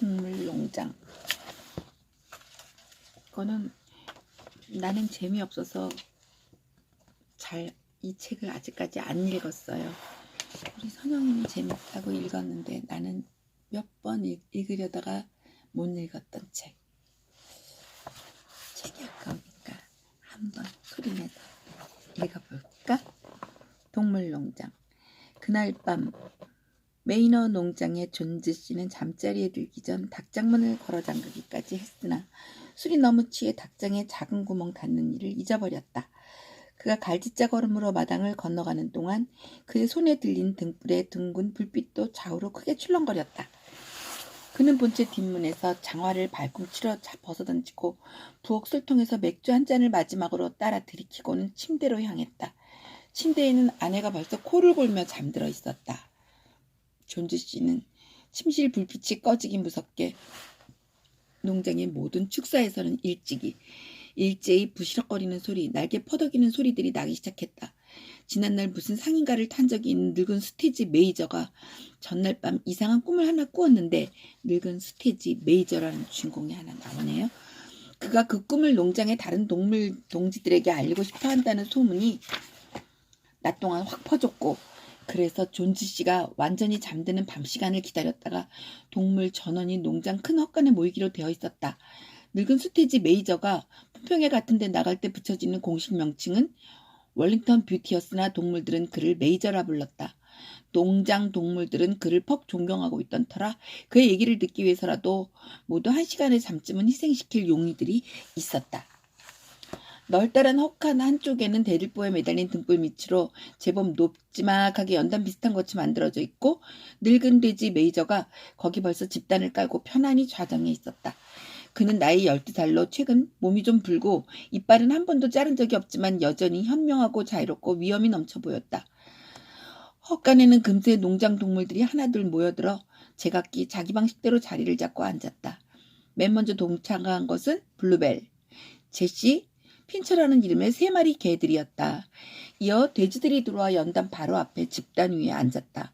동물농장. 이거는 나는 재미없어서 잘 이 책을 아직까지 안 읽었어요. 우리 선영이는 재밌다고 읽었는데 나는 몇 번 읽으려다가 못 읽었던 책. 책이 아까우니까 한번 소리내서 읽어볼까? 동물농장. 그날 밤 메이너 농장의 존즈 씨는 잠자리에 들기 전 닭장문을 걸어 잠그기까지 했으나 술이 너무 취해 닭장에 작은 구멍 닫는 일을 잊어버렸다. 그가 갈지자 걸음으로 마당을 건너가는 동안 그의 손에 들린 등불의 둥근 불빛도 좌우로 크게 출렁거렸다. 그는 본체 뒷문에서 장화를 발꿈치로 벗어던지고 부엌 술통에서 맥주 한 잔을 마지막으로 따라 들이키고는 침대로 향했다. 침대에는 아내가 벌써 코를 골며 잠들어 있었다. 존즈 씨는 침실 불빛이 꺼지기 무섭게 농장의 모든 축사에서는 일찍이 일제히 부시럭거리는 소리, 날개 퍼덕이는 소리들이 나기 시작했다. 지난날 무슨 상인가를 탄 적이 있는 늙은 스테지 메이저가 전날 밤 이상한 꿈을 하나 꾸었는데 늙은 스테지 메이저라는 주인공이 하나 나오네요. 그가 그 꿈을 농장의 다른 동물 동지들에게 알리고 싶어 한다는 소문이 낮 동안 확 퍼졌고 그래서 존지 씨가 완전히 잠드는 밤 시간을 기다렸다가 동물 전원이 농장 큰 헛간에 모이기로 되어 있었다. 늙은 스테지 메이저가 품평회 같은 데 나갈 때 붙여지는 공식 명칭은 월링턴 뷰티였으나 동물들은 그를 메이저라 불렀다. 농장 동물들은 그를 퍽 존경하고 있던 터라 그의 얘기를 듣기 위해서라도 모두 한 시간의 잠쯤은 희생시킬 용의들이 있었다. 널따란 헉한 한쪽에는 대들보에 매달린 등불 밑으로 제법 높지막하게 연단 비슷한 것이 만들어져 있고 늙은 돼지 메이저가 거기 벌써 집단을 깔고 편안히 좌정해 있었다. 그는 나이 12살로 최근 몸이 좀 불고 이빨은 한 번도 자른 적이 없지만 여전히 현명하고 자유롭고 위험이 넘쳐 보였다. 헛간에는 금세 농장 동물들이 하나둘 모여들어 제각기 자기 방식대로 자리를 잡고 앉았다. 맨 먼저 동참한 것은 블루벨, 제시, 핀처라는 이름의 세 마리 개들이었다. 이어 돼지들이 들어와 연단 바로 앞에 집단 위에 앉았다.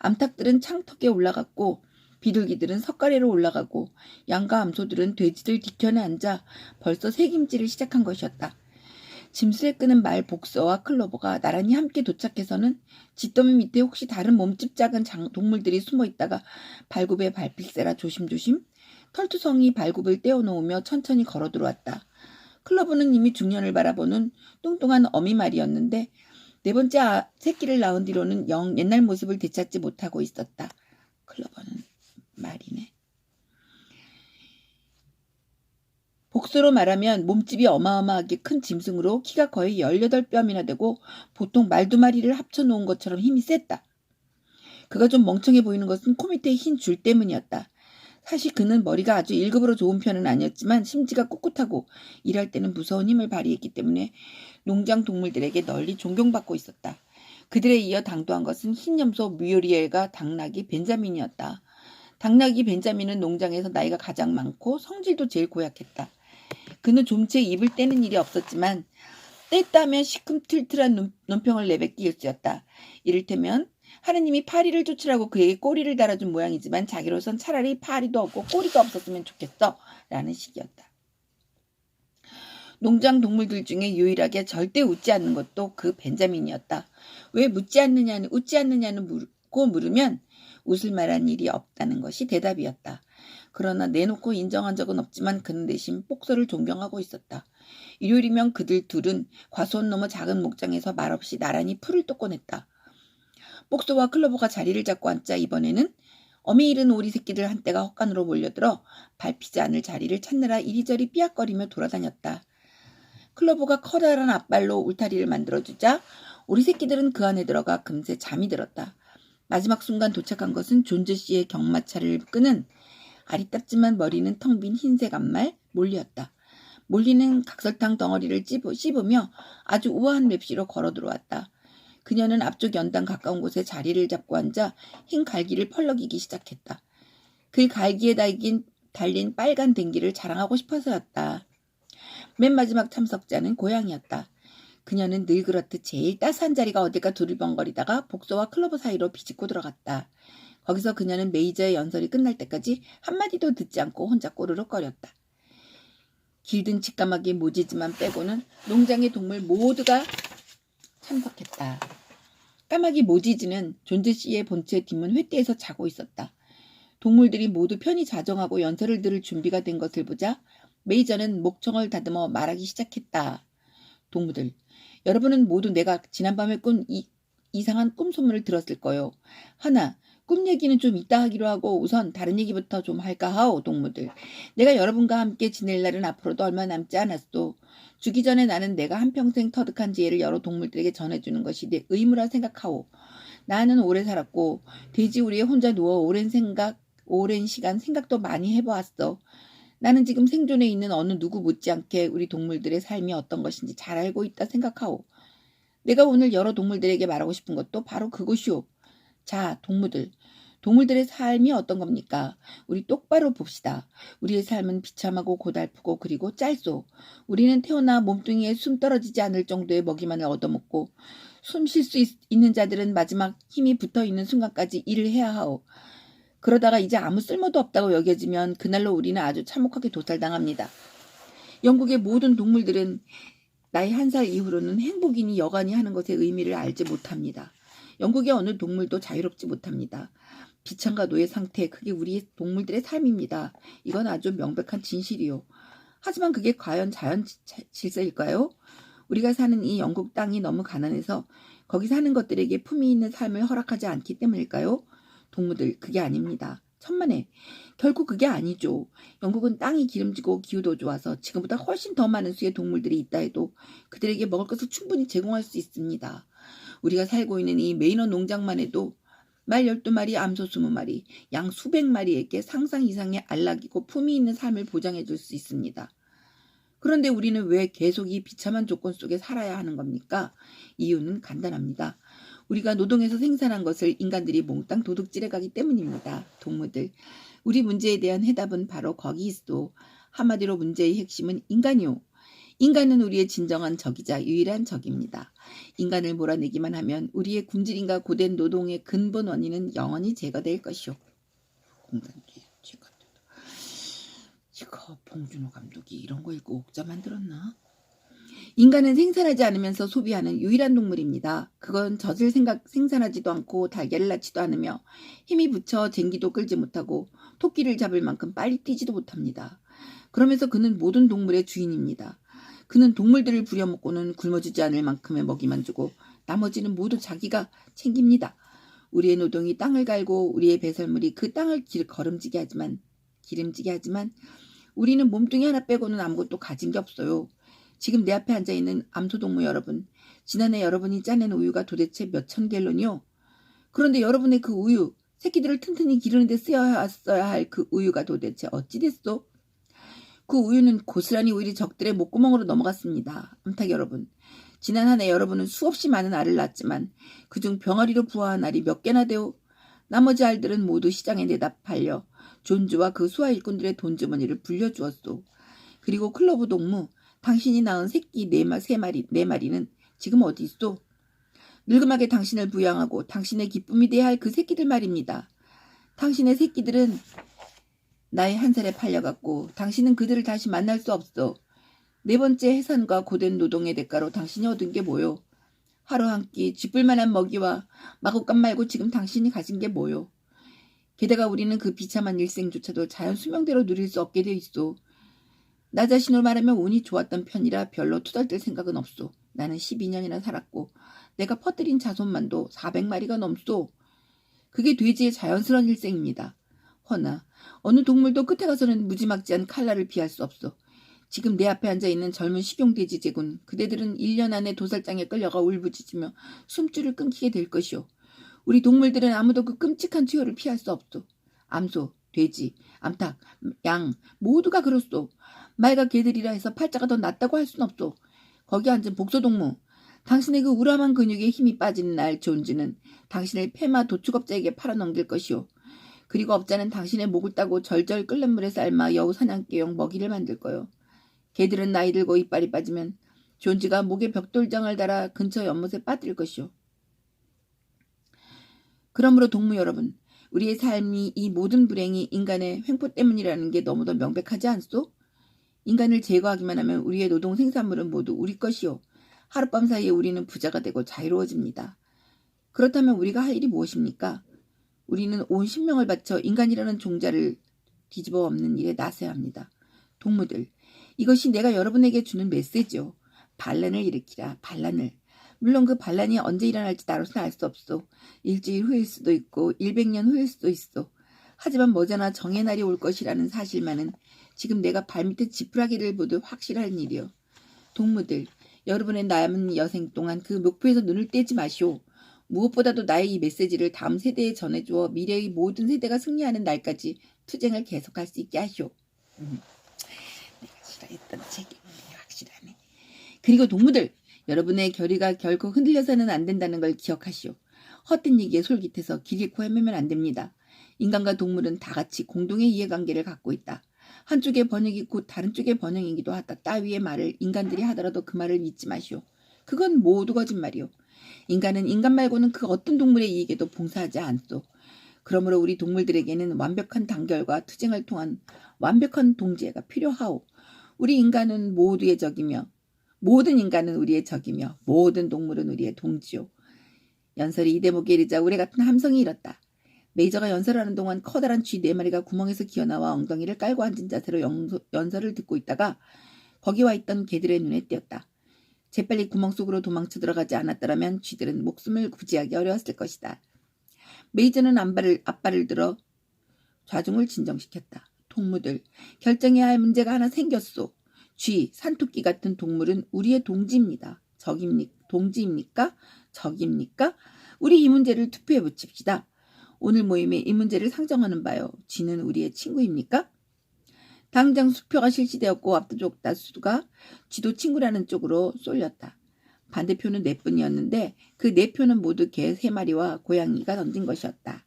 암탉들은 창턱에 올라갔고 비둘기들은 석가래로 올라가고 양과 암소들은 돼지들 뒤편에 앉아 벌써 새김질을 시작한 것이었다. 짐수에 끄는 말 복서와 클로버가 나란히 함께 도착해서는 짖더미 밑에 혹시 다른 몸집 작은 장, 동물들이 숨어 있다가 발굽에 발필세라 조심조심 털투성이 발굽을 떼어놓으며 천천히 걸어 들어왔다. 클로버는 이미 중년을 바라보는 뚱뚱한 어미 말이었는데 네 번째 아, 새끼를 낳은 뒤로는 영 옛날 모습을 되찾지 못하고 있었다. 클로버는 말이네. 복수로 말하면 몸집이 어마어마하게 큰 짐승으로 키가 거의 18뼘이나 되고 보통 말 두 마리를 합쳐놓은 것처럼 힘이 셌다. 그가 좀 멍청해 보이는 것은 코 밑에 흰 줄 때문이었다. 사실 그는 머리가 아주 1급으로 좋은 편은 아니었지만 심지가 꿋꿋하고 일할 때는 무서운 힘을 발휘했기 때문에 농장 동물들에게 널리 존경받고 있었다. 그들에 이어 당도한 것은 흰 염소 뮤리엘과 당나귀 벤자민이었다. 당나귀 벤자민은 농장에서 나이가 가장 많고 성질도 제일 고약했다. 그는 좀채 입을 떼는 일이 없었지만 뗐다면 시큼틀틀한 논평을 내뱉기 일쑤였다. 이를테면 하느님이 파리를 쫓으라고 그에게 꼬리를 달아준 모양이지만 자기로선 차라리 파리도 없고 꼬리도 없었으면 좋겠어 라는 식이었다. 농장 동물들 중에 유일하게 절대 웃지 않는 것도 그 벤자민이었다. 왜 묻지 않느냐는 웃지 않느냐는 묻고 물으면 웃을 만한 일이 없다는 것이 대답이었다. 그러나 내놓고 인정한 적은 없지만 그는 대신 복서를 존경하고 있었다. 일요일이면 그들 둘은 과수원 너머 작은 목장에서 말없이 나란히 풀을 뜯고 냈다. 복서와 클로버가 자리를 잡고 앉자 이번에는 어미 잃은 오리 새끼들 한때가 헛간으로 몰려들어 밟히지 않을 자리를 찾느라 이리저리 삐약거리며 돌아다녔다. 클로버가 커다란 앞발로 울타리를 만들어주자 오리 새끼들은 그 안에 들어가 금세 잠이 들었다. 마지막 순간 도착한 것은 존즈 씨의 경마차를 끄는 아리따지만 머리는 텅 빈 흰색 앞말 몰리였다. 몰리는 각설탕 덩어리를 씹으며 아주 우아한 맵시로 걸어 들어왔다. 그녀는 앞쪽 연단 가까운 곳에 자리를 잡고 앉아 흰 갈기를 펄럭이기 시작했다. 그 갈기에 달긴, 달린 빨간 댕기를 자랑하고 싶어서였다. 맨 마지막 참석자는 고양이였다. 그녀는 늘 그렇듯 제일 따스한 자리가 어딜까 두리번거리다가 복서와 클로버 사이로 비집고 들어갔다. 거기서 그녀는 메이저의 연설이 끝날 때까지 한마디도 듣지 않고 혼자 꼬르륵거렸다. 길든 직감하게 모지지만 빼고는 농장의 동물 모두가 참석했다. 까마귀 모지지는 존재 씨의 본체 뒷문 횃대에서 자고 있었다. 동물들이 모두 편히 자정하고 연설을 들을 준비가 된 것을 보자 메이저는 목청을 다듬어 말하기 시작했다. 동무들, 여러분은 모두 내가 지난밤에 꾼 이, 이상한 꿈 소문을 들었을 거요. 하나, 꿈 얘기는 좀 이따 하기로 하고 우선 다른 얘기부터 좀 할까 하오, 동무들. 내가 여러분과 함께 지낼 날은 앞으로도 얼마 남지 않았소. 죽기 전에 나는 내가 한평생 터득한 지혜를 여러 동물들에게 전해주는 것이 내 의무라 생각하오. 나는 오래 살았고 돼지 우리에 혼자 누워 오랜 생각, 오랜 시간 생각도 많이 해보았어. 나는 지금 생존에 있는 어느 누구 못지않게 우리 동물들의 삶이 어떤 것인지 잘 알고 있다 생각하오. 내가 오늘 여러 동물들에게 말하고 싶은 것도 바로 그것이오. 자, 동무들. 동물들의 삶이 어떤 겁니까? 우리 똑바로 봅시다. 우리의 삶은 비참하고 고달프고 그리고 짧소. 우리는 태어나 몸뚱이에 숨 떨어지지 않을 정도의 먹이만을 얻어먹고 숨 쉴 수 있는 자들은 마지막 힘이 붙어 있는 순간까지 일을 해야 하오. 그러다가 이제 아무 쓸모도 없다고 여겨지면 그날로 우리는 아주 참혹하게 도살당합니다. 영국의 모든 동물들은 나이 한 살 이후로는 행복이니 여간이 하는 것의 의미를 알지 못합니다. 영국의 어느 동물도 자유롭지 못합니다. 비참과 노예 상태, 그게 우리 동물들의 삶입니다. 이건 아주 명백한 진실이요. 하지만 그게 과연 자연 질서일까요? 우리가 사는 이 영국 땅이 너무 가난해서 거기 사는 것들에게 품위 있는 삶을 허락하지 않기 때문일까요? 동무들, 그게 아닙니다. 천만에. 결국 그게 아니죠. 영국은 땅이 기름지고 기후도 좋아서 지금보다 훨씬 더 많은 수의 동물들이 있다 해도 그들에게 먹을 것을 충분히 제공할 수 있습니다. 우리가 살고 있는 이 메이너 농장만 해도 말 12마리, 암소 20마리, 양 수백 마리에게 상상 이상의 안락이고 품위 있는 삶을 보장해 줄 수 있습니다. 그런데 우리는 왜 계속 이 비참한 조건 속에 살아야 하는 겁니까? 이유는 간단합니다. 우리가 노동해서 생산한 것을 인간들이 몽땅 도둑질해 가기 때문입니다. 동무들. 우리 문제에 대한 해답은 바로 거기 있어. 한마디로 문제의 핵심은 인간이요. 인간은 우리의 진정한 적이자 유일한 적입니다. 인간을 몰아내기만 하면 우리의 굶주림과 고된 노동의 근본 원인은 영원히 제거될 것이오. 이거 봉준호 감독이 이런 거 읽고 옥자 만들었나? 인간은 생산하지 않으면서 소비하는 유일한 동물입니다. 그건 젖을 생각, 생산하지도 않고 달걀을 낳지도 않으며 힘이 붙여 쟁기도 끌지 못하고 토끼를 잡을 만큼 빨리 뛰지도 못합니다. 그러면서 그는 모든 동물의 주인입니다. 그는 동물들을 부려먹고는 굶어주지 않을 만큼의 먹이만 주고 나머지는 모두 자기가 챙깁니다. 우리의 노동이 땅을 갈고 우리의 배설물이 그 땅을 길, 걸음지게 하지만 기름지게 하지만 우리는 몸뚱이 하나 빼고는 아무것도 가진 게 없어요. 지금 내 앞에 앉아 있는 암소동무 여러분, 지난해 여러분이 짜낸 우유가 도대체 몇 천 갤론이요? 그런데 여러분의 그 우유, 새끼들을 튼튼히 기르는데 쓰여야 할 그 우유가 도대체 어찌 됐소? 그 우유는 고스란히 우리 적들의 목구멍으로 넘어갔습니다. 암탉 여러분. 지난 한 해 여러분은 수없이 많은 알을 낳았지만 그중 병아리로 부화한 알이 몇 개나 되오? 나머지 알들은 모두 시장에 내다 팔려 존주와 그 수하 일꾼들의 돈주머니를 불려주었소. 그리고 클로브 동무, 당신이 낳은 새끼 네, 세 마리, 네 마리는 지금 어디 있소? 늙음하게 당신을 부양하고 당신의 기쁨이 돼야 할 그 새끼들 말입니다. 당신의 새끼들은 나의 한 살에 팔려갔고 당신은 그들을 다시 만날 수 없어. 네 번째 해산과 고된 노동의 대가로 당신이 얻은 게 뭐요? 하루 한 끼 쥐뿔 만한 먹이와 마구간 말고 지금 당신이 가진 게 뭐요? 게다가 우리는 그 비참한 일생조차도 자연 수명대로 누릴 수 없게 돼 있어. 나 자신으로 말하면 운이 좋았던 편이라 별로 투덜댈 생각은 없소. 나는 12년이나 살았고 내가 퍼뜨린 자손만도 400마리가 넘소. 그게 돼지의 자연스러운 일생입니다. 허나 어느 동물도 끝에 가서는 무지막지한 칼날을 피할 수 없어. 지금 내 앞에 앉아있는 젊은 식용돼지 제군 그대들은 1년 안에 도살장에 끌려가 울부짖으며 숨줄을 끊기게 될 것이오. 우리 동물들은 아무도 그 끔찍한 투여를 피할 수 없소. 암소, 돼지, 암탉, 양 모두가 그렇소. 말과 개들이라 해서 팔자가 더 낫다고 할 순 없소. 거기 앉은 복소동무. 당신의 그 우람한 근육에 힘이 빠지는 날 존지는 당신을 폐마 도축업자에게 팔아넘길 것이오. 그리고 업자는 당신의 목을 따고 절절 끓는 물에 삶아 여우 사냥개용 먹이를 만들 거요. 개들은 나이 들고 이빨이 빠지면 존지가 목에 벽돌장을 달아 근처 연못에 빠뜨릴 것이오. 그러므로 동무 여러분, 우리의 삶이 이 모든 불행이 인간의 횡포 때문이라는 게 너무도 명백하지 않소? 인간을 제거하기만 하면 우리의 노동 생산물은 모두 우리 것이요. 하룻밤 사이에 우리는 부자가 되고 자유로워집니다. 그렇다면 우리가 할 일이 무엇입니까? 우리는 온 신명을 바쳐 인간이라는 종자를 뒤집어 엎는 일에 나서야 합니다. 동무들, 이것이 내가 여러분에게 주는 메시지요. 반란을 일으키라, 반란을. 물론 그 반란이 언제 일어날지 나로서는 알 수 없소. 일주일 후일 수도 있고, 일백년 후일 수도 있어. 하지만 머지않아 정의 날이 올 것이라는 사실만은 지금 내가 발밑에 지푸라기를 보듯 확실한 일이요. 동무들, 여러분의 남은 여생 동안 그 목표에서 눈을 떼지 마시오. 무엇보다도 나의 이 메시지를 다음 세대에 전해주어 미래의 모든 세대가 승리하는 날까지 투쟁을 계속할 수 있게 하시오. 음, 내가 싫어했던 책이 확실하네. 그리고 동무들, 여러분의 결의가 결코 흔들려서는 안 된다는 걸 기억하시오. 헛된 얘기에 솔깃해서 길 잃고 헤매면 안 됩니다. 인간과 동물은 다 같이 공동의 이해관계를 갖고 있다. 한쪽의 번역이 곧 다른 쪽의 번역이기도 하다. 따위의 말을 인간들이 하더라도 그 말을 믿지 마시오. 그건 모두 거짓말이오. 인간은 인간 말고는 그 어떤 동물의 이익에도 봉사하지 않소. 그러므로 우리 동물들에게는 완벽한 단결과 투쟁을 통한 완벽한 동지애가 필요하오. 우리 인간은 모두의 적이며 모든 인간은 우리의 적이며 모든 동물은 우리의 동지요. 연설이 이 대목에 이르자 우레 같은 함성이 일었다. 메이저가 연설하는 동안 커다란 쥐 네 마리가 구멍에서 기어나와 엉덩이를 깔고 앉은 자세로 연설을 듣고 있다가 거기 와 있던 개들의 눈에 띄었다. 재빨리 구멍 속으로 도망쳐 들어가지 않았더라면 쥐들은 목숨을 구제하기 어려웠을 것이다. 메이저는 안발을, 앞발을 들어 좌중을 진정시켰다. 동무들, 결정해야 할 문제가 하나 생겼소. 쥐, 산토끼 같은 동물은 우리의 동지입니다. 적입니까? 동지입니까? 적입니까? 우리 이 문제를 투표해 붙입시다. 오늘 모임에 이 문제를 상정하는 바요. 쥐는 우리의 친구입니까? 당장 수표가 실시되었고 압도적 다수가 쥐도 친구라는 쪽으로 쏠렸다. 반대표는 네 분이었는데 그 네 표는 모두 개 세 마리와 고양이가 던진 것이었다.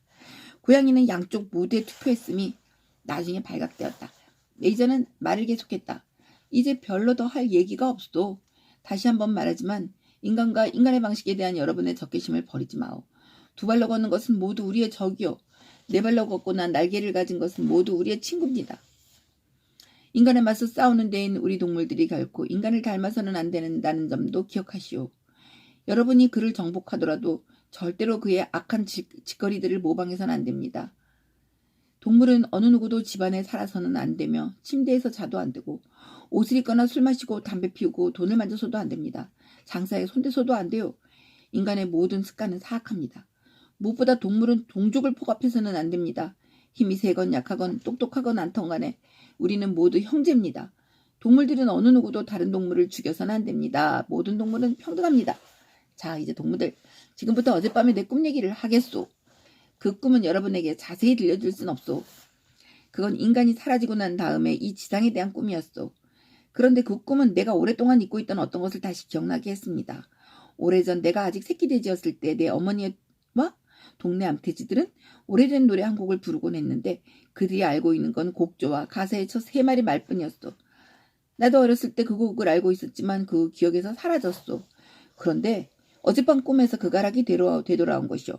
고양이는 양쪽 모두에 투표했음이 나중에 발각되었다. 메이저는 말을 계속했다. 이제 별로 더 할 얘기가 없어. 다시 한번 말하지만 인간과 인간의 방식에 대한 여러분의 적개심을 버리지 마오. 두 발로 걷는 것은 모두 우리의 적이요. 네 발로 걷고 난 날개를 가진 것은 모두 우리의 친구입니다. 인간에 맞서 싸우는 데인 우리 동물들이 결코 인간을 닮아서는 안 된다는 점도 기억하시오. 여러분이 그를 정복하더라도 절대로 그의 악한 짓- 짓거리들을 모방해서는 안 됩니다. 동물은 어느 누구도 집안에 살아서는 안 되며 침대에서 자도 안 되고 옷을 입거나 술 마시고 담배 피우고 돈을 만져서도 안 됩니다. 장사에 손대서도 안 돼요. 인간의 모든 습관은 사악합니다. 무엇보다 동물은 동족을 포갑해서는 안 됩니다. 힘이 세건 약하건 똑똑하건 않던 간에 우리는 모두 형제입니다. 동물들은 어느 누구도 다른 동물을 죽여서는 안 됩니다. 모든 동물은 평등합니다. 자, 이제 동무들. 지금부터 어젯밤에 내 꿈 얘기를 하겠소. 그 꿈은 여러분에게 자세히 들려줄 순 없소. 그건 인간이 사라지고 난 다음에 이 지상에 대한 꿈이었소. 그런데 그 꿈은 내가 오랫동안 잊고 있던 어떤 것을 다시 기억나게 했습니다. 오래전 내가 아직 새끼 돼지였을 때 내 어머니와 동네 암태지들은 오래된 노래 한 곡을 부르곤 했는데 그들이 알고 있는 건 곡조와 가사의 첫 세 마리 말뿐이었어. 나도 어렸을 때 그 곡을 알고 있었지만 그 기억에서 사라졌어. 그런데 어젯밤 꿈에서 그 가락이 되돌아, 되돌아온 것이요.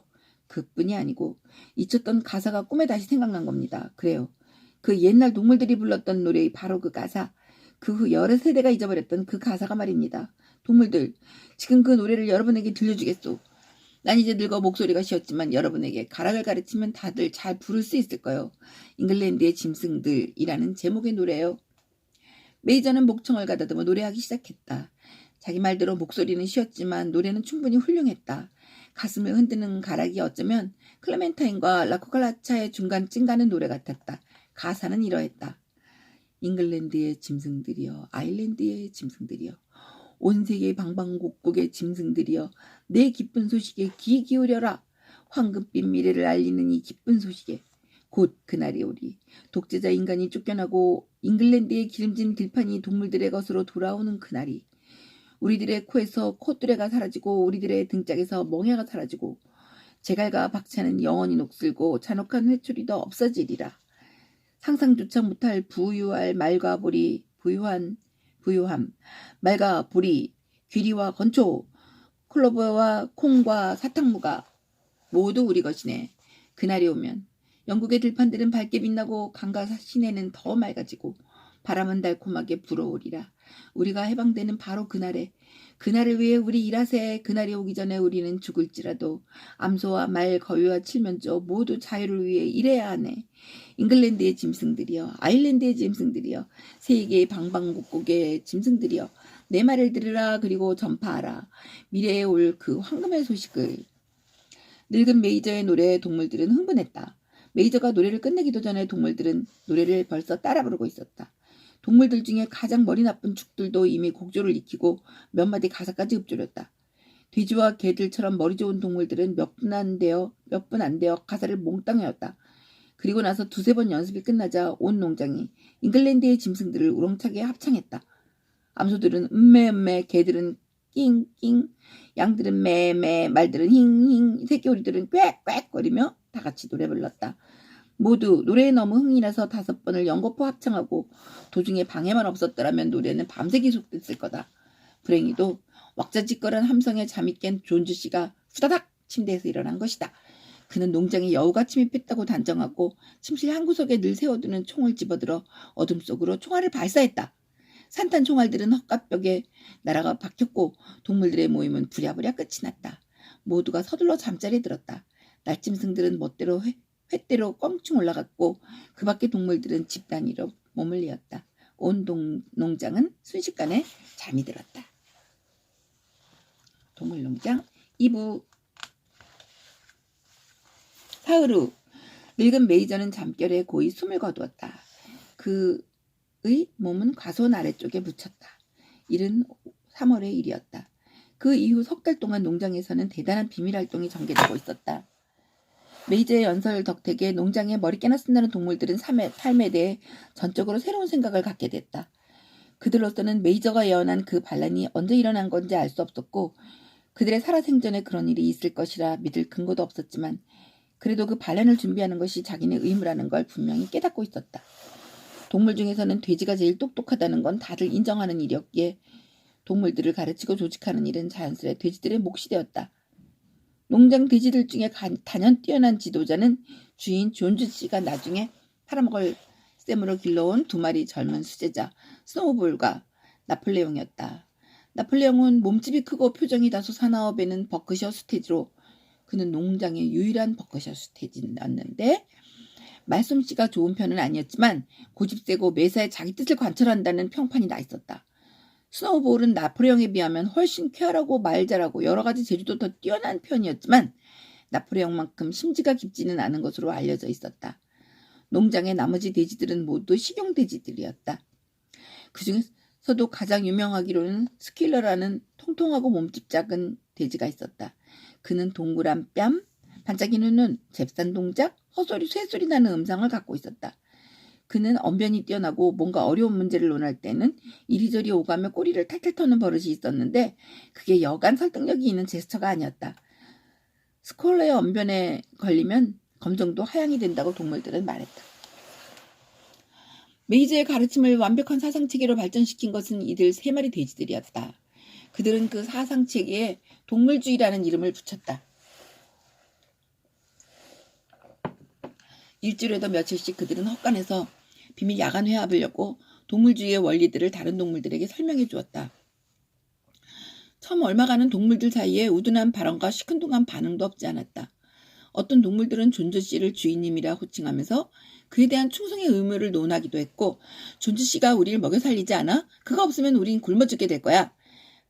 그뿐이 아니고 잊혔던 가사가 꿈에 다시 생각난 겁니다. 그래요. 그 옛날 동물들이 불렀던 노래의 바로 그 가사. 그 후 여러 세대가 잊어버렸던 그 가사가 말입니다. 동물들, 지금 그 노래를 여러분에게 들려주겠소. 난 이제 늙어 목소리가 쉬었지만 여러분에게 가락을 가르치면 다들 잘 부를 수 있을 거요. 잉글랜드의 짐승들이라는 제목의 노래예요. 메이저는 목청을 가다듬어 노래하기 시작했다. 자기 말대로 목소리는 쉬었지만 노래는 충분히 훌륭했다. 가슴을 흔드는 가락이 어쩌면 클레멘타인과 라코칼라차의 중간쯤 가는 노래 같았다. 가사는 이러했다. 잉글랜드의 짐승들이여, 아일랜드의 짐승들이여, 온 세계 방방곡곡의 짐승들이여, 내 기쁜 소식에 귀 기울여라. 황금빛 미래를 알리는 이 기쁜 소식에 곧 그날이 오리. 독재자 인간이 쫓겨나고 잉글랜드의 기름진 들판이 동물들의 것으로 돌아오는 그날이 우리들의 코에서 콧뚜레가 사라지고 우리들의 등짝에서 멍해가 사라지고 제갈과 박차는 영원히 녹슬고 잔혹한 회초리 도 없어지리라. 상상조차 못할 부유할 말과 보리, 부유한 부유함, 말과 보리, 귀리와 건초, 클로버와 콩과 사탕무가 모두 우리 것이네. 그날이 오면 영국의 들판들은 밝게 빛나고 강가 시내는 더 맑아지고 바람은 달콤하게 불어오리라. 우리가 해방되는 바로 그날에 그날을 위해 우리 일하세 그날이 오기 전에 우리는 죽을지라도 암소와 말 거위와 칠면조 모두 자유를 위해 일해야 하네. 잉글랜드의 짐승들이여 아일랜드의 짐승들이여 세계의 방방곡곡의 짐승들이여 내 말을 들으라 그리고 전파하라 미래에 올 그 황금의 소식을 늙은 메이저의 노래에 동물들은 흥분했다. 메이저가 노래를 끝내기도 전에 동물들은 노래를 벌써 따라 부르고 있었다. 동물들 중에 가장 머리 나쁜 축들도 이미 곡조를 익히고 몇 마디 가사까지 읊조렸다. 돼지와 개들처럼 머리 좋은 동물들은 몇 분 안 되어 몇 분 안 되어 가사를 몽땅 외웠다. 그리고 나서 두세 번 연습이 끝나자 온 농장이 잉글랜드의 짐승들을 우렁차게 합창했다. 암소들은 음메 음메, 개들은 낑낑, 양들은 매매, 말들은 힝힝, 새끼오리들은 꽥꽥거리며 다 같이 노래 불렀다. 모두 노래에 너무 흥이 나서 다섯 번을 연거푸 합창하고 도중에 방해만 없었더라면 노래는 밤새 계속됐을 거다. 불행히도 왁자지껄한 함성에 잠이 깬 존주 씨가 후다닥 침대에서 일어난 것이다. 그는 농장에 여우가 침입했다고 단정하고 침실 한 구석에 늘 세워두는 총을 집어들어 어둠 속으로 총알을 발사했다. 산탄 총알들은 헛갓벽에 날아가 박혔고 동물들의 모임은 부랴부랴 끝이 났다. 모두가 서둘러 잠자리에 들었다. 날짐승들은 멋대로 회, 횟대로 껑충 올라갔고 그 밖의 동물들은 집 단위로 몸을 이었다. 온 동, 농장은 순식간에 잠이 들었다. 동물농장 2부 사흘 후 늙은 메이저는 잠결에 고이 숨을 거두었다. 그의 몸은 과손 아래쪽에 묻혔다. 이른 3월의 일이었다. 그 이후 석 달 동안 농장에서는 대단한 비밀 활동이 전개되고 있었다. 메이저의 연설 덕택에 농장에 머리깨나 쓴다는 동물들은 삶에, 삶에 대해 전적으로 새로운 생각을 갖게 됐다. 그들로서는 메이저가 예언한 그 반란이 언제 일어난 건지 알 수 없었고 그들의 살아생전에 그런 일이 있을 것이라 믿을 근거도 없었지만 그래도 그 반란을 준비하는 것이 자기네 의무라는 걸 분명히 깨닫고 있었다. 동물 중에서는 돼지가 제일 똑똑하다는 건 다들 인정하는 일이었기에 동물들을 가르치고 조직하는 일은 자연스레 돼지들의 몫이 되었다. 농장 돼지들 중에 단연 뛰어난 지도자는 주인 존주 씨가 나중에 팔아먹을 셈으로 길러온 두 마리 젊은 수제자 스노우볼과 나폴레옹이었다. 나폴레옹은 몸집이 크고 표정이 다소 사나워 배는 버크셔 스테지로 그는 농장의 유일한 버크셔 스테지였는데 말솜씨가 좋은 편은 아니었지만 고집세고 매사에 자기 뜻을 관철한다는 평판이 나 있었다. 스노우볼은 나폴레옹에 비하면 훨씬 쾌활하고 말 잘하고 여러 가지 재주도 더 뛰어난 편이었지만 나폴레옹만큼 심지가 깊지는 않은 것으로 알려져 있었다. 농장의 나머지 돼지들은 모두 식용돼지들이었다. 그 중에서도 가장 유명하기로는 스킬러라는 통통하고 몸집 작은 돼지가 있었다. 그는 동그란 뺨, 반짝이는 눈, 잽싼 동작, 헛소리, 쇠소리 나는 음상을 갖고 있었다. 그는 언변이 뛰어나고 뭔가 어려운 문제를 논할 때는 이리저리 오가며 꼬리를 탈탈 터는 버릇이 있었는데 그게 여간 설득력이 있는 제스처가 아니었다. 스콜러의 언변에 걸리면 검정도 하향이 된다고 동물들은 말했다. 메이즈의 가르침을 완벽한 사상체계로 발전시킨 것은 이들 세 마리 돼지들이었다. 그들은 그 사상체계에 동물주의라는 이름을 붙였다. 일주일에도 며칠씩 그들은 헛간에서 비밀 야간 회합을 열고 동물주의의 원리들을 다른 동물들에게 설명해 주었다. 처음 얼마가는 동물들 사이에 우둔한 발언과 시큰둥한 반응도 없지 않았다. 어떤 동물들은 존주 씨를 주인님이라 호칭하면서 그에 대한 충성의 의무를 논하기도 했고 존주 씨가 우리를 먹여 살리지 않아? 그가 없으면 우린 굶어 죽게 될 거야.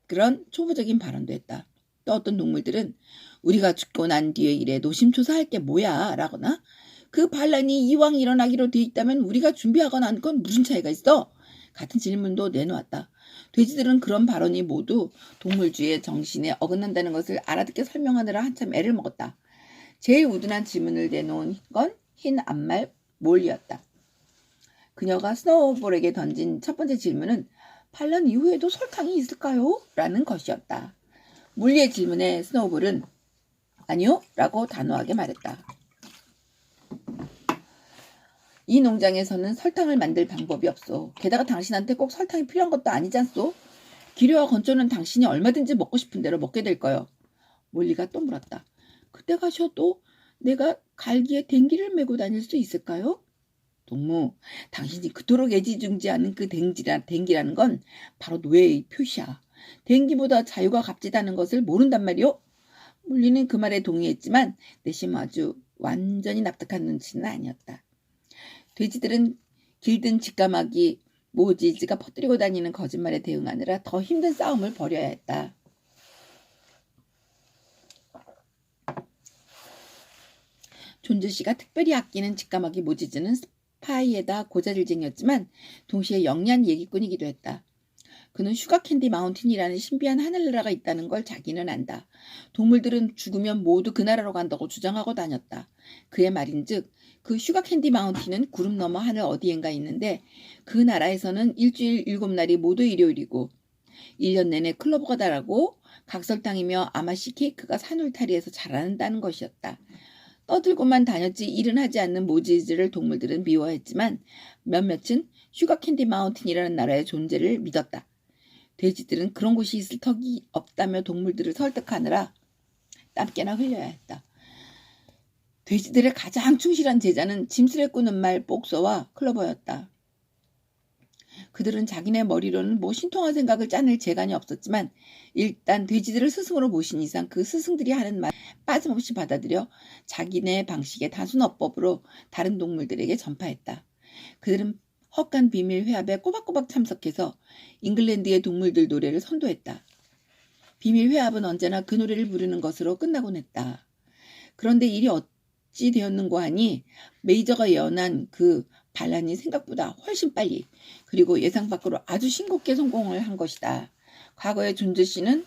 그런 초보적인 발언도 했다. 또 어떤 동물들은 우리가 죽고 난 뒤에 일에 노심초사할 게 뭐야? 라거나 그 반란이 이왕 일어나기로 돼 있다면 우리가 준비하거나 한 건 무슨 차이가 있어? 같은 질문도 내놓았다. 돼지들은 그런 발언이 모두 동물주의의 정신에 어긋난다는 것을 알아듣게 설명하느라 한참 애를 먹었다. 제일 우둔한 질문을 내놓은 건 흰 앞말 몰리였다. 그녀가 스노우볼에게 던진 첫 번째 질문은 반란 이후에도 설탕이 있을까요? 라는 것이었다. 몰리의 질문에 스노우볼은 아니요? 라고 단호하게 말했다. 이 농장에서는 설탕을 만들 방법이 없어. 게다가 당신한테 꼭 설탕이 필요한 것도 아니잖소? 기류와 건조는 당신이 얼마든지 먹고 싶은 대로 먹게 될 거요. 몰리가 또 물었다. 그때 가셔도 내가 갈기에 댕기를 메고 다닐 수 있을까요? 동무, 당신이 그토록 애지중지하는 그 댕지라, 댕기라는 건 바로 노예의 표시야. 댕기보다 자유가 값지다는 것을 모른단 말이오? 물리는 그 말에 동의했지만 내심 아주 완전히 납득한 눈치는 아니었다. 돼지들은 길든 직감하기 모지지가 퍼뜨리고 다니는 거짓말에 대응하느라 더 힘든 싸움을 벌여야 했다. 존즈 씨가 특별히 아끼는 직감하기 모지즈는 스파이에다 고자질쟁이였지만 동시에 영리한 얘기꾼이기도 했다. 그는 슈가캔디 마운틴이라는 신비한 하늘나라가 있다는 걸 자기는 안다. 동물들은 죽으면 모두 그 나라로 간다고 주장하고 다녔다. 그의 말인즉 그 슈가 캔디 마운틴은 구름 너머 하늘 어디엔가 있는데 그 나라에서는 일주일 일곱 날이 모두 일요일이고 1년 내내 클로버가 달하고 각설탕이며 아마씨 케이크가 산울타리에서 자란다는 것이었다. 떠들고만 다녔지 일은 하지 않는 모지즈를 동물들은 미워했지만 몇몇은 슈가 캔디 마운틴이라는 나라의 존재를 믿었다. 돼지들은 그런 곳이 있을 턱이 없다며 동물들을 설득하느라 땀깨나 흘려야 했다. 돼지들의 가장 충실한 제자는 짐술에 꾸는 말 복서와 클로버였다. 그들은 자기네 머리로는 뭐 신통한 생각을 짜낼 재간이 없었지만 일단 돼지들을 스승으로 모신 이상 그 스승들이 하는 말 빠짐없이 받아들여 자기네 방식의 단순 어법으로 다른 동물들에게 전파했다. 그들은 헛간 비밀 회합에 꼬박꼬박 참석해서 잉글랜드의 동물들 노래를 선도했다. 비밀 회합은 언제나 그 노래를 부르는 것으로 끝나곤 했다. 그런데 일이 어 찌 되었는고 하니 메이저가 예언한 그 반란이 생각보다 훨씬 빨리 그리고 예상 밖으로 아주 싱겁게 성공을 한 것이다. 과거의 존즈 씨는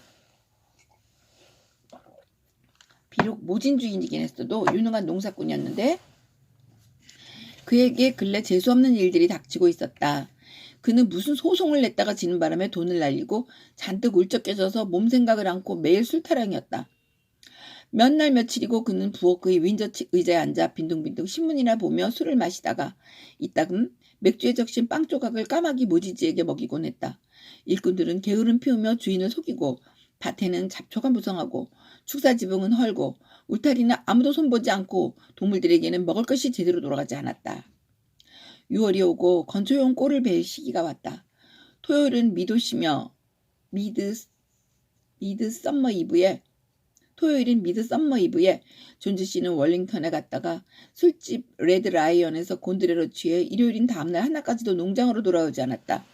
비록 모진주의이긴 했어도 유능한 농사꾼이었는데 그에게 근래 재수없는 일들이 닥치고 있었다. 그는 무슨 소송을 냈다가 지는 바람에 돈을 날리고 잔뜩 울적해져서 몸 생각을 않고 매일 술타령이었다. 몇 날 며칠이고 그는 부엌 그의 윈저 의자에 앉아 빈둥빈둥 신문이나 보며 술을 마시다가 이따금 맥주에 적신 빵 조각을 까마귀 모지지에게 먹이곤 했다. 일꾼들은 게으름 피우며 주인을 속이고 밭에는 잡초가 무성하고 축사 지붕은 헐고 울타리는 아무도 손보지 않고 동물들에게는 먹을 것이 제대로 돌아가지 않았다. 6월이 오고 건초용 꼴을 벨 시기가 왔다. 토요일은 미도시며 미드 미드 썸머 이브에 토요일인 미드 썸머 이브에 존즈 씨는 월링턴에 갔다가 술집 레드 라이언에서 곤드레로 취해 일요일인 다음날 하나까지도 농장으로 돌아오지 않았다.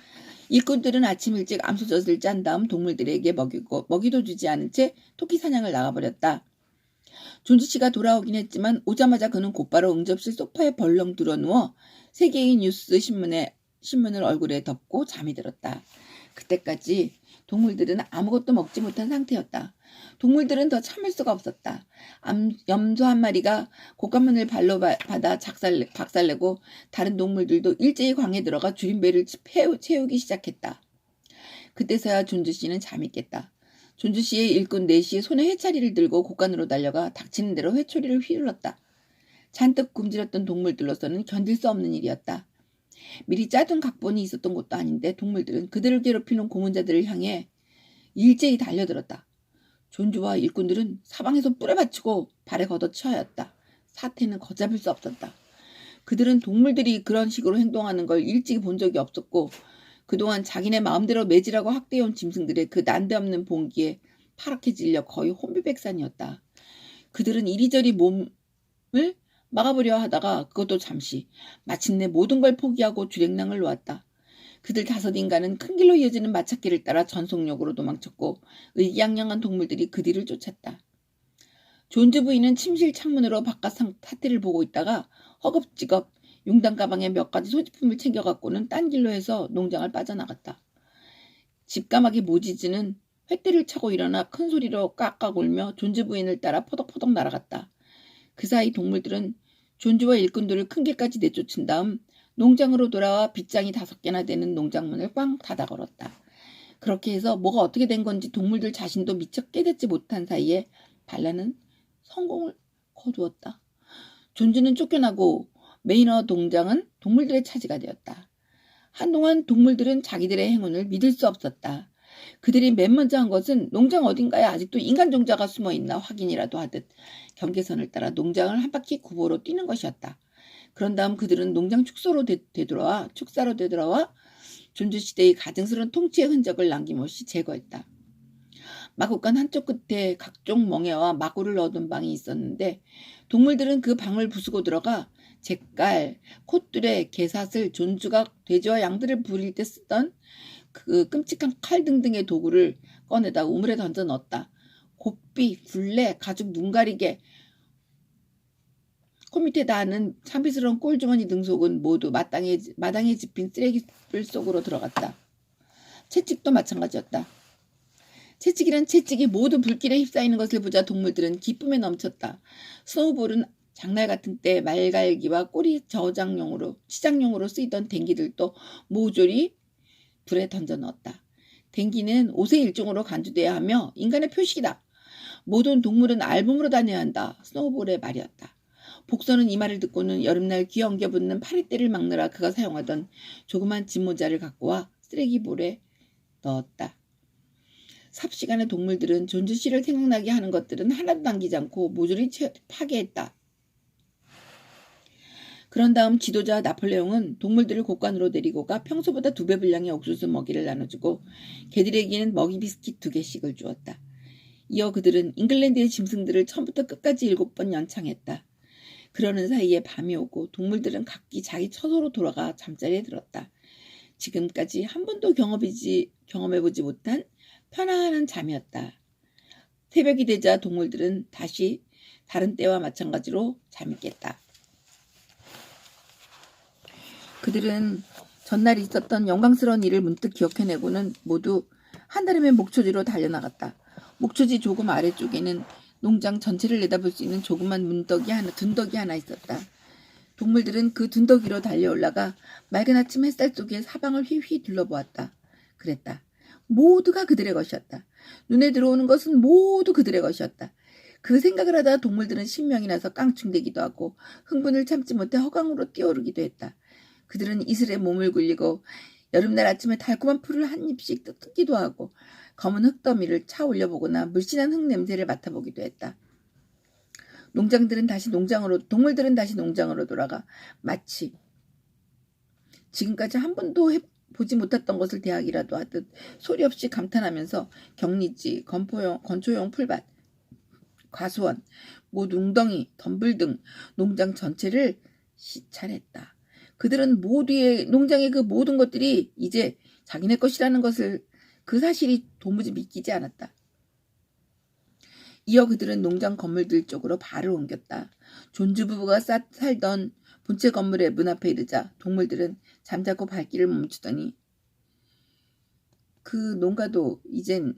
일꾼들은 아침 일찍 암소젖을 짠 다음 동물들에게 먹이고 먹이도 주지 않은 채 토끼 사냥을 나가버렸다. 존즈 씨가 돌아오긴 했지만 오자마자 그는 곧바로 응접실 소파에 벌렁 들어 누워 세계인 뉴스 신문에 신문을 얼굴에 덮고 잠이 들었다. 그때까지 동물들은 아무것도 먹지 못한 상태였다. 동물들은 더 참을 수가 없었다. 암, 염소 한 마리가 곶감문을 발로 바, 받아 작살, 박살내고 다른 동물들도 일제히 광에 들어가 줄임배를 채우, 채우기 시작했다. 그때서야 존즈 씨는 잠이 깼다. 존즈 씨의 일꾼 넷이 손에 회차리를 들고 곳간으로 달려가 닥치는 대로 회초리를 휘둘렀다. 잔뜩 굶주렸던 동물들로서는 견딜 수 없는 일이었다. 미리 짜둔 각본이 있었던 것도 아닌데 동물들은 그들을 괴롭히는 고문자들을 향해 일제히 달려들었다. 존주와 일꾼들은 사방에서 뿔에 받치고 발에 걷어치어였다. 사태는 걷잡을 수 없었다. 그들은 동물들이 그런 식으로 행동하는 걸 일찍이 본 적이 없었고 그동안 자기네 마음대로 매질하고 학대해온 짐승들의 그 난데없는 봉기에 파랗게 질려 거의 혼비백산이었다. 그들은 이리저리 몸을 막아보려 하다가 그것도 잠시 마침내 모든 걸 포기하고 주랭랑을 놓았다. 그들 다섯 인간은 큰 길로 이어지는 마차길을 따라 전속력으로 도망쳤고 의기양양한 동물들이 그 뒤를 쫓았다. 존즈 부인은 침실 창문으로 바깥 사태를 보고 있다가 허겁지겁 용단 가방에 몇 가지 소지품을 챙겨갖고는 딴 길로 해서 농장을 빠져나갔다. 집까마귀 모지즈는 횃대를 차고 일어나 큰 소리로 깍깍 울며 존즈 부인을 따라 포덕포덕 날아갔다. 그 사이 동물들은 존즈와 일꾼들을 큰 길까지 내쫓은 다음 농장으로 돌아와 빗장이 다섯 개나 되는 농장문을 꽝 닫아 걸었다. 그렇게 해서 뭐가 어떻게 된 건지 동물들 자신도 미처 깨닫지 못한 사이에 반란은 성공을 거두었다. 존즈는 쫓겨나고 메이너 동장은 동물들의 차지가 되었다. 한동안 동물들은 자기들의 행운을 믿을 수 없었다. 그들이 맨 먼저 한 것은 농장 어딘가에 아직도 인간 종자가 숨어 있나 확인이라도 하듯 경계선을 따라 농장을 한 바퀴 구보로 뛰는 것이었다. 그런 다음 그들은 농장 축소로 되, 되돌아와 축사로 되돌아와 존재 시대의 가증스러운 통치의 흔적을 남김없이 제거했다. 마구간 한쪽 끝에 각종 멍에와 마구를 얻은 방이 있었는데 동물들은 그 방을 부수고 들어가 잿깔, 콧뚜레, 개사슬, 존주각, 돼지와 양들을 부릴 때 쓰던 그 끔찍한 칼 등등의 도구를 꺼내다 우물에 던져 넣었다. 곱비, 굴레, 가죽 눈가리개, 코밑에 닿는 참비스러운 꼴주머니 등속은 모두 마땅에, 마당에 집힌 쓰레기불 속으로 들어갔다. 채찍도 마찬가지였다. 채찍이란 채찍이 모두 불길에 휩싸이는 것을 보자 동물들은 기쁨에 넘쳤다. 스노우볼은 장날 같은 때 말갈기와 꼬리 저장용으로 치장용으로 쓰이던 댕기들도 모조리 불에 던져 넣었다. 댕기는 옷의 일종으로 간주돼야 하며 인간의 표식이다. 모든 동물은 알몸으로 다녀야 한다. 스노우볼의 말이었다. 복서는 이 말을 듣고는 여름날 귀 엉겨붙는 파리떼를 막느라 그가 사용하던 조그만 진모자를 갖고 와 쓰레기볼에 넣었다. 삽시간에 동물들은 존주씨를 생각나게 하는 것들은 하나도 남기지 않고 모조리 파괴했다. 그런 다음 지도자 나폴레옹은 동물들을 곳간으로 데리고 가 평소보다 두 배 분량의 옥수수 먹이를 나눠주고 개들에게는 먹이 비스킷 두 개씩을 주었다. 이어 그들은 잉글랜드의 짐승들을 처음부터 끝까지 일곱 번 연창했다. 그러는 사이에 밤이 오고 동물들은 각기 자기 처소로 돌아가 잠자리에 들었다. 지금까지 한 번도 경험이지, 경험해보지 못한 편안한 잠이었다. 새벽이 되자 동물들은 다시 다른 때와 마찬가지로 잠이 깼다. 그들은 전날 있었던 영광스러운 일을 문득 기억해내고는 모두 한달음의 목초지로 달려나갔다. 목초지 조금 아래쪽에는 농장 전체를 내다볼 수 있는 조그만 문덕이 하나, 둔덕이 하나 있었다. 동물들은 그 둔덕이로 달려 올라가 맑은 아침 햇살 속에 사방을 휘휘 둘러보았다. 그랬다. 모두가 그들의 것이었다. 눈에 들어오는 것은 모두 그들의 것이었다. 그 생각을 하다 동물들은 신명이 나서 깡충대기도 하고 흥분을 참지 못해 허강으로 뛰어오르기도 했다. 그들은 이슬에 몸을 굴리고 여름날 아침에 달콤한 풀을 한 입씩 뜯기도 하고 검은 흙더미를 차 올려보거나 물씬한 흙 냄새를 맡아보기도 했다. 농장들은 다시 농장으로 동물들은 다시 농장으로 돌아가 마치 지금까지 한 번도 해, 보지 못했던 것을 대하기라도 하듯 소리 없이 감탄하면서 격리지, 건포용, 건초용 풀밭, 과수원, 모두 웅덩이, 덤불 등 농장 전체를 시찰했다. 그들은 모두의 농장의 그 모든 것들이 이제 자기네 것이라는 것을 그 사실이 도무지 믿기지 않았다. 이어 그들은 농장 건물들 쪽으로 발을 옮겼다. 존주 부부가 싸, 살던 본체 건물의 문 앞에 이르자 동물들은 잠자코 발길을 멈추더니 그 농가도 이젠